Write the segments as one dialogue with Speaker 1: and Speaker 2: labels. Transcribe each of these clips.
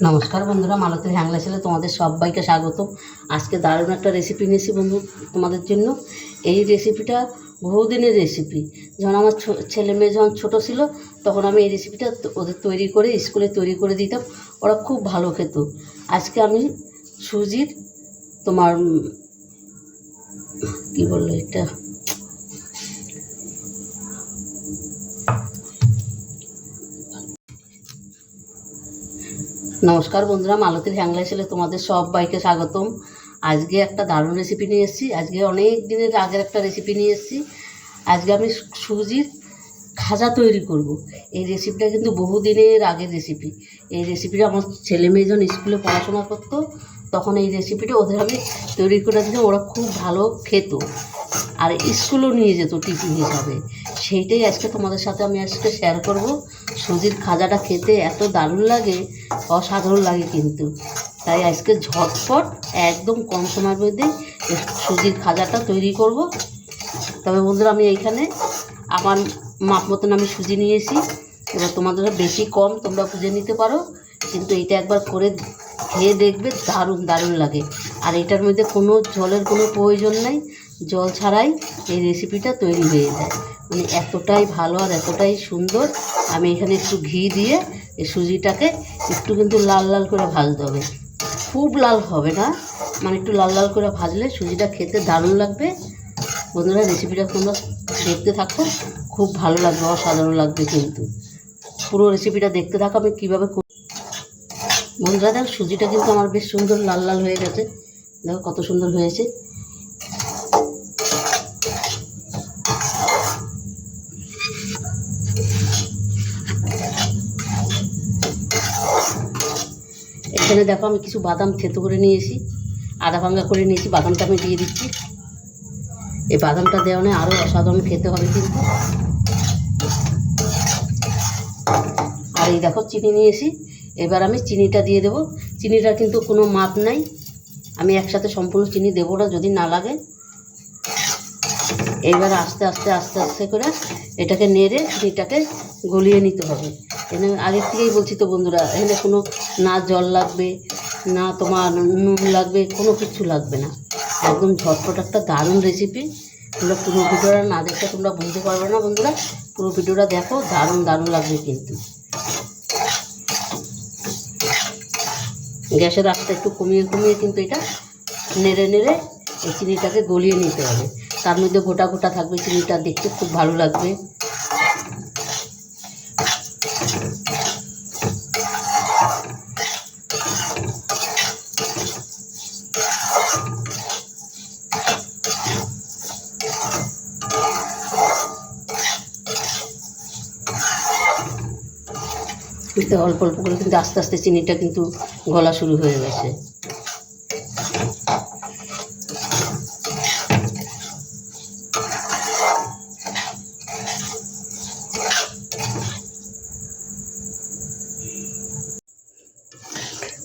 Speaker 1: নমস্কার বন্ধুরা মালতীর হ্যাংলা ছেলে তোমাদের সবাইকে স্বাগত। আজকে দারুণ একটা রেসিপি নিয়েছি বন্ধু তোমাদের জন্য। এই রেসিপিটা বহুদিনের রেসিপি যখন আমার ছেলে মেয়ে যখন ছোটো ছিল, তখন আমি এই রেসিপিটা ওদের তৈরি করে স্কুলে তৈরি করে দিতাম। ওরা খুব ভালো খেত। আজকে আমি সুজির তোমার কী বলল এটা? নমস্কার বন্ধুরা, মালতীর হ্যাংলা ছেলে তোমাদের সব বাইকে স্বাগতম। আজকে একটা দারুণ রেসিপি নিয়ে এসেছি। আজকে অনেক দিনের আগের একটা রেসিপি নিয়ে এসেছি। আজকে আমি সুজির খাজা তৈরি করব। এই রেসিপিটা কিন্তু বহু দিনের আগের রেসিপি এই রেসিপিটা আমার ছেলে মেয়ে যখন স্কুলে পড়াশোনা করতো, তখন এই রেসিপিটা ওদের আমি তৈরি করে দিলে ওরা খুব ভালো খেত। আর স্কুলও নিয়ে যেত টিফিন হিসাবে। সেইটাই আজকে তোমাদের সাথে আমি আজকে শেয়ার করব। সুজির খাজাটা খেতে এত দারুণ লাগে, অসাধারণ লাগে কিন্তু। তাই আজকে ঝটপট একদম কম সময়ের মধ্যে সুজির খাজাটা তৈরি করব। তবে বন্ধুরা, আমি এইখানে আমার মাপ মতন আমি সুজি নিয়েছি। এবার তোমাদের বেশি কম তোমরা বুঝে নিতে পারো, কিন্তু এইটা একবার করে খেয়ে দেখবে দারুণ দারুণ লাগে। আর এটার মধ্যে কোনো জলের কোনো প্রয়োজন নেই। জল ছাড়াই এই রেসিপিটা তৈরি হয়ে যায়। মানে এতটাই ভালো আর এতটাই সুন্দর। আমি এখানে একটু ঘি দিয়ে এই সুজিটাকে একটু কিন্তু লাল লাল করে ভাজতে হবে। খুব লাল হবে না? মানে একটু লাল লাল করে ভাজলে সুজিটা খেতে দারুণ লাগবে। বন্ধুরা রেসিপিটা তোমরা দেখতে থাকো। খুব ভালো লাগবে, অসাধারণ লাগবে কিন্তু। পুরো রেসিপিটা দেখতে থাকো, আমি কীভাবে। বন্ধুরা, দেখো সুজিটা কিন্তু আমার বেশ সুন্দর লাল লাল হয়ে গেছে। দেখো কত সুন্দর হয়েছে। এখানে দেখো, আমি কিছু বাদাম থেতো করে নিয়েছি আধা ভাঙ্গা করে নিয়েছি, বাদামটা আমি দিয়ে দিচ্ছি। এই বাদামটা দেওয়া নেই আরও অসাধারণ খেতে হবে কিন্তু। আর এই দেখো, চিনি নিয়েছি এবার আমি চিনিটা দিয়ে দেবো। চিনিটার কিন্তু কোনো মাপ নাই। আমি একসাথে সম্পূর্ণ চিনি দেবো না যদি না লাগে। এইবার আস্তে আস্তে আস্তে আস্তে করে এটাকে নেড়ে চিনিটাকে গলিয়ে নিতে হবে। এখানে আগের থেকেই বলছি তো বন্ধুরা, এখানে কোনো না জল লাগবে, না তোমার নুন লাগবে, কোনো কিছু লাগবে না। একদম ঝটপট একটা দারুণ রেসিপি তোমরা পুরো ভিডিওটা না দেখলে তোমরা বুঝতে পারবে না বন্ধুরা। পুরো ভিডিওটা দেখো, দারুণ দারুণ লাগবে কিন্তু। গ্যাসের আস্তে একটু কমিয়ে কমিয়ে কিন্তু এটা নেড়ে নেড়ে এই চিনিটাকে গলিয়ে নিতে হবে। তার মধ্যে গোটা গোটা থাকবে চিনিটা, দেখতে খুব ভালো লাগবে। কিন্তু অল্প অল্প করে, কিন্তু আস্তে আস্তে চিনিটা কিন্তু গলা শুরু হয়ে গেছে।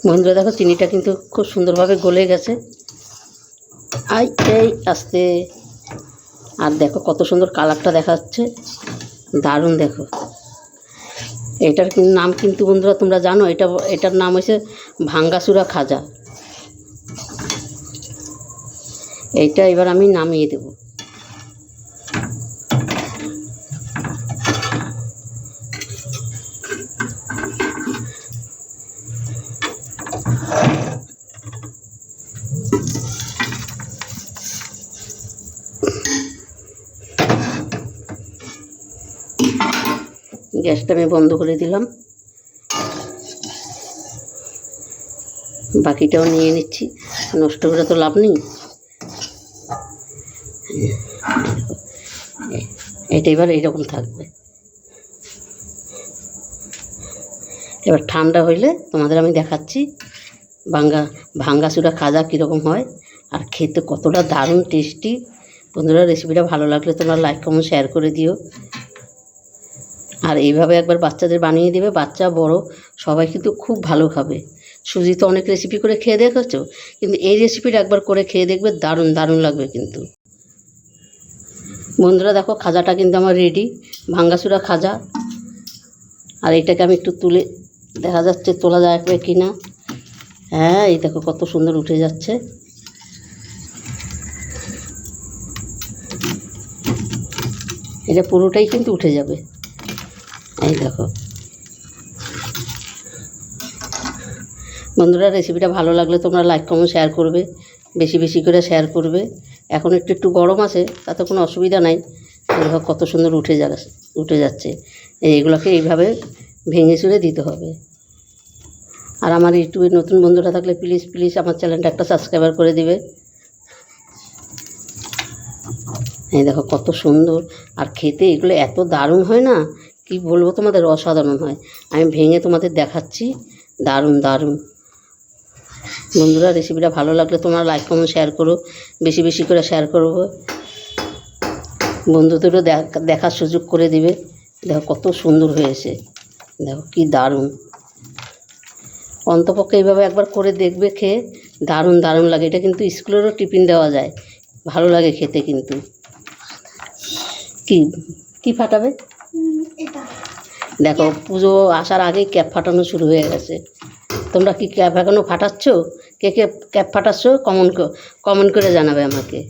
Speaker 1: বন্ধুরা, দেখো, চিনিটা কিন্তু খুব সুন্দরভাবে গলে গেছে। আই, এই, আস্তে। আর দেখো, কত সুন্দর কালারটা দেখাচ্ছে। দারুণ দেখো। এটার নাম কিন্তু বন্ধুরা তোমরা জানো, এটা, এটার নাম হয়েছে ভাঙ্গাসুরা খাজা। এইটা এবার আমি নামিয়ে দেব। গ্যাসটা আমি বন্ধ করে দিলাম। বাকিটাও নিয়ে নিচ্ছি। নষ্ট করে তো লাভ নেই। এটা এবার এইরকম থাকবে। এবার ঠান্ডা হইলে তোমাদের আমি দেখাচ্ছি ভাঙ্গা, ভাঙ্গাসুরা খাজা কীরকম হয় আর খেতে কতটা দারুণ টেস্টি বন্ধুরা রেসিপিটা ভালো লাগলে তোমরা লাইক কমেন্ট শেয়ার করে দিও। আর এইভাবে একবার বাচ্চাদের বানিয়ে দেবে, বাচ্চা, বড়, সবাই কিন্তু খুব ভালো খাবে। সুজি তো অনেক রেসিপি করে খেয়ে দেখেছ? কিন্তু এই রেসিপিটা একবার করে খেয়ে দেখবে, দারুণ দারুণ লাগবে কিন্তু। বন্ধুরা দেখো, খাজাটা কিন্তু আমার রেডি ভাঙ্গাসুরা খাজা। আর এটাকে আমি একটু তুলে, দেখা যাচ্ছে তোলা যাবে কি না হ্যাঁ এই দেখো কত সুন্দর উঠে যাচ্ছে। এটা পুরোটাই কিন্তু উঠে যাবে। এই দেখো। বন্ধুরা রেসিপিটা ভালো লাগলে তোমরা লাইক কমেন্ট শেয়ার করবে। বেশি বেশি করে শেয়ার করবে। এখন একটু একটু গরম আছে, তাতে কোনো অসুবিধা নাই। দেখো কত সুন্দর উঠে যা উঠে যাচ্ছে। এইগুলোকে এইভাবে ভেঙে চুড়ে দিতে হবে। আর আমার ইউটিউবে নতুন বন্ধুরা থাকলে প্লিজ প্লিজ আমার চ্যানেলটা একটা সাবস্ক্রাইবার করে দিবে। এই দেখো কত সুন্দর। আর খেতে এগুলো এত দারুণ হয় না? কি বলব তোমাদের? অসাধারণ হয়। আমি ভেঙে তোমাদের দেখাচ্ছি। দারুণ দারুণ। বন্ধুরা রেসিপিটা ভালো লাগলে তোমরা লাইক কমেন্ট শেয়ার করো। বেশি বেশি করে শেয়ার করব বন্ধুদেরও দেখ- দেখার সুযোগ করে দিবে। দেখো কত সুন্দর হয়েছে। দেখো কি দারুণ। অন্তপক্ষে এইভাবে একবার করে দেখবে খেয়ে দারুণ দারুণ লাগে। এটা কিন্তু স্কুলেরও টিফিন দেওয়া যায়। ভালো লাগে খেতে কিন্তু। কি কি ফাটাবে? দেখো, পুজো আসার আগেই ক্যাপ ফাটানো শুরু হয়ে গেছে। তোমরা কি ক্যাপ এখনও ফাটাচ্ছ? কে কে ক্যাপ ফাটাচ্ছ? কমন কমেন্ট করে জানাবে আমাকে।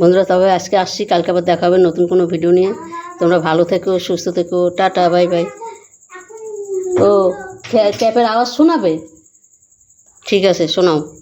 Speaker 1: বন্ধুরা, তবে আজকে আসছি, কালকে আবার দেখা হবে নতুন কোনো ভিডিও নিয়ে। তোমরা ভালো থেকো, সুস্থ থেকো, টাটা, বাই বাই। ও, ক্যা- ক্যাপের আওয়াজ শোনাবে? ঠিক আছে, শোনাও।